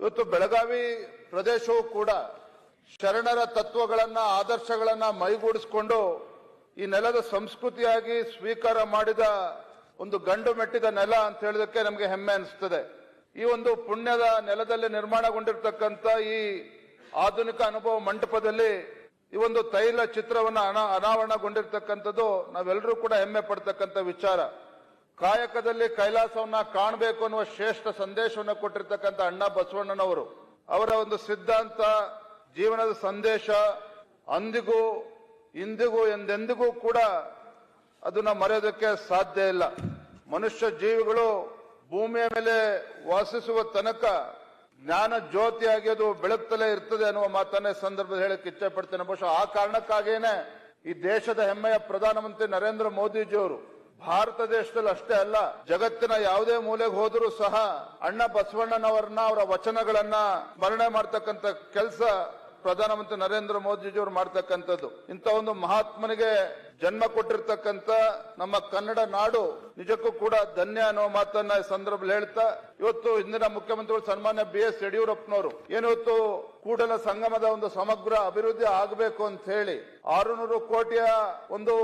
ಇವತ್ತು ಬೆಳಗಾವಿ ಪ್ರದೇಶವು ಕೂಡ ಶರಣರ ತತ್ವಗಳನ್ನ, ಆದರ್ಶಗಳನ್ನ ಮೈಗೂಡಿಸಿಕೊಂಡು ಈ ನೆಲದ ಸಂಸ್ಕೃತಿಯಾಗಿ ಸ್ವೀಕಾರ ಮಾಡಿದ ಒಂದು ಗಂಡು ಮೆಟ್ಟಿದ ನೆಲ ಅಂತ ಹೇಳೋದಕ್ಕೆ ನಮಗೆ ಹೆಮ್ಮೆ ಅನಿಸ್ತದೆ. ಈ ಒಂದು ಪುಣ್ಯದ ನೆಲದಲ್ಲಿ ನಿರ್ಮಾಣಗೊಂಡಿರ್ತಕ್ಕಂಥ ಈ ಆಧುನಿಕ ಅನುಭವ ಮಂಟಪದಲ್ಲಿ ಈ ಒಂದು ತೈಲ ಚಿತ್ರವನ್ನು ಅನಾ, ಅನಾವರಣಗೊಂಡಿರ್ತಕ್ಕಂಥದ್ದು ನಾವೆಲ್ಲರೂ ಕೂಡ ಹೆಮ್ಮೆ ಪಡ್ತಕ್ಕಂಥ ವಿಚಾರ. ಕಾಯಕದಲ್ಲಿ ಕೈಲಾಸವನ್ನ ಕಾಣಬೇಕು ಅನ್ನುವ ಶ್ರೇಷ್ಠ ಸಂದೇಶವನ್ನು ಕೊಟ್ಟಿರ್ತಕ್ಕಂಥ ಅಣ್ಣ ಬಸವಣ್ಣನವರು. ಅವರ ಒಂದು ಸಿದ್ಧಾಂತ, ಜೀವನದ ಸಂದೇಶ, ಅಂದಿಗೂ, ಇಂದಿಗೂ ಎಂದೆಂದಿಗೂ ಕೂಡ ಅದನ್ನ ಮರೆಯೋದಕ್ಕೆ ಸಾಧ್ಯ ಇಲ್ಲ. ಮನುಷ್ಯ ಜೀವಿಗಳು ಭೂಮಿಯ ಮೇಲೆ ವಾಸಿಸುವ ತನಕ ಜ್ಞಾನ ಜ್ಯೋತಿಯಾಗಿ ಅದು ಬೆಳಗ್ತಲೇ ಇರ್ತದೆ ಅನ್ನುವ ಮಾತನ್ನೇ ಸಂದರ್ಭದಲ್ಲಿ ಹೇಳಕ್ಕೆ ಇಚ್ಛೆ ಪಡ್ತೇನೆ ಬಹುಶಃ ಆ ಕಾರಣಕ್ಕಾಗಿಯೇ ಈ ದೇಶದ ಹೆಮ್ಮೆಯ ಪ್ರಧಾನಮಂತ್ರಿ ನರೇಂದ್ರ ಮೋದಿಜಿಯವರು ಭಾರತ ದೇಶದಲ್ಲಿ ಅಷ್ಟೇ ಅಲ್ಲ, ಜಗತ್ತಿನ ಯಾವುದೇ ಮೂಲೆಗೆ ಹೋದರೂ ಸಹ ಅಣ್ಣ ಬಸವಣ್ಣನವರನ್ನ, ಅವರ ವಚನಗಳನ್ನ ಸ್ಮರಣೆ ಮಾಡ್ತಕ್ಕಂಥ ಕೆಲಸ ಪ್ರಧಾನಮಂತ್ರಿ ನರೇಂದ್ರ ಮೋದಿಜಿಯವರು ಮಾಡ್ತಕ್ಕಂಥದ್ದು. ಇಂಥ ಒಂದು ಮಹಾತ್ಮನಿಗೆ ಜನ್ಮ ಕೊಟ್ಟಿರ್ತಕ್ಕಂಥ ನಮ್ಮ ಕನ್ನಡ ನಾಡು ನಿಜಕ್ಕೂ ಕೂಡ ಧನ್ಯ ಅನ್ನೋ ಮಾತನ್ನ ಸಂದರ್ಭದಲ್ಲಿ ಹೇಳ್ತಾ, ಇವತ್ತು ಹಿಂದಿನ ಮುಖ್ಯಮಂತ್ರಿಗಳು ಸನ್ಮಾನ್ಯ ಬಿ ಎಸ್ ಯಡಿಯೂರಪ್ಪನವರು ಏನಿವತ್ತು ಕೂಡಲ ಸಂಗಮದ ಒಂದು ಸಮಗ್ರ ಅಭಿವೃದ್ಧಿ ಆಗಬೇಕು ಅಂತ ಹೇಳಿ ಆರುನೂರು ಕೋಟಿಯ ಒಂದು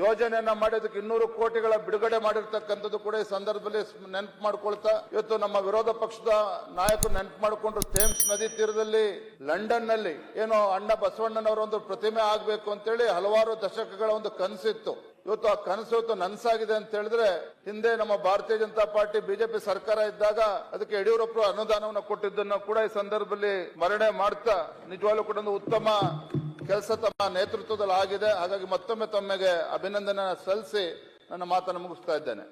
ಯೋಜನೆಯನ್ನ ಮಾಡಿದಕ್ಕೆ ಇನ್ನೂರು ಕೋಟಿಗಳ ಬಿಡುಗಡೆ ಮಾಡಿರ್ತಕ್ಕಂಥದ್ದು ಕೂಡ ಈ ಸಂದರ್ಭದಲ್ಲಿ ನೆನಪು ಮಾಡ್ಕೊಳ್ತಾ ಇವತ್ತು ನಮ್ಮ ವಿರೋಧ ಪಕ್ಷದ ನಾಯಕರು ನೆನಪು ಮಾಡಿಕೊಂಡು ಥೇಮ್ಸ್ ನದಿ ತೀರದಲ್ಲಿ ಲಂಡನ್ನಲ್ಲಿ ಏನೋ ಅಣ್ಣ ಬಸವಣ್ಣನವರ ಒಂದು ಪ್ರತಿಮೆ ಆಗಬೇಕು ಅಂತೇಳಿ ಹಲವಾರು ದಶಕಗಳ ಒಂದು ಕನಸಿತ್ತು. ಇವತ್ತು ಆ ಕನಸು ಇವತ್ತು ನನ್ಸಾಗಿದೆ ಅಂತ ಹೇಳಿದ್ರೆ, ಹಿಂದೆ ನಮ್ಮ ಭಾರತೀಯ ಜನತಾ ಪಾರ್ಟಿ, ಬಿಜೆಪಿ ಸರ್ಕಾರ ಇದ್ದಾಗ ಅದಕ್ಕೆ ಯಡಿಯೂರಪ್ಪ ಅನುದಾನವನ್ನು ಕೊಟ್ಟಿದ್ದನ್ನು ಕೂಡ ಈ ಸಂದರ್ಭದಲ್ಲಿ ಮರಣೆ ಮಾಡ್ತಾ ನಿಜವಾಗ್ಲೂ ಕೂಡ ಒಂದು ಉತ್ತಮ ಕೆಲಸ ತಮ್ಮ ನೇತೃತ್ವದಲ್ಲಿ ಆಗಿದೆ. ಹಾಗಾಗಿ ಮತ್ತೊಮ್ಮೆ ತಮ್ಮಗೆ ಅಭಿನಂದನೆ ಸಲ್ಲಿಸಿ ನನ್ನ ಮಾತನ್ನು ಮುಗಿಸ್ತಾ ಇದ್ದೇನೆ.